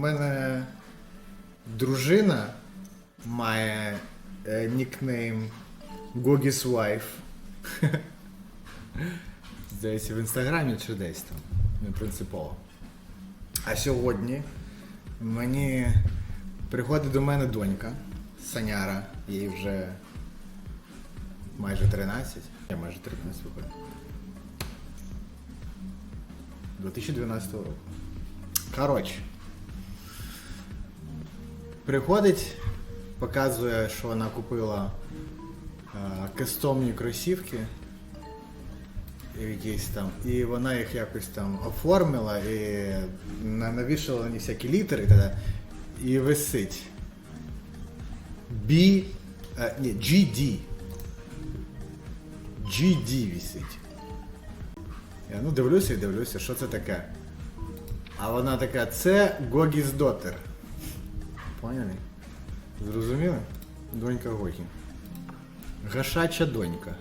мене дружина має е, нікнейм Gogis Wife. Здається, в інстаграмі чи десь там. Не принципово. А сьогодні мені приходить до мене донька, Саняра, їй вже майже 13. Я майже 13 виходить. 2012 року. Коротше. Приходить, показує, що вона купила е, кастомні кросівки. Якісь там, і вона їх якось там оформила і на- навішала на всякі літери тоді, і висить. B, е, ні, GD. GD висить. Я ну дивлюся і дивлюся, що це таке. А вона така, це Гогіс Дотер. Поняли? Зрозуміли? Донька Гогі. Гашача донька.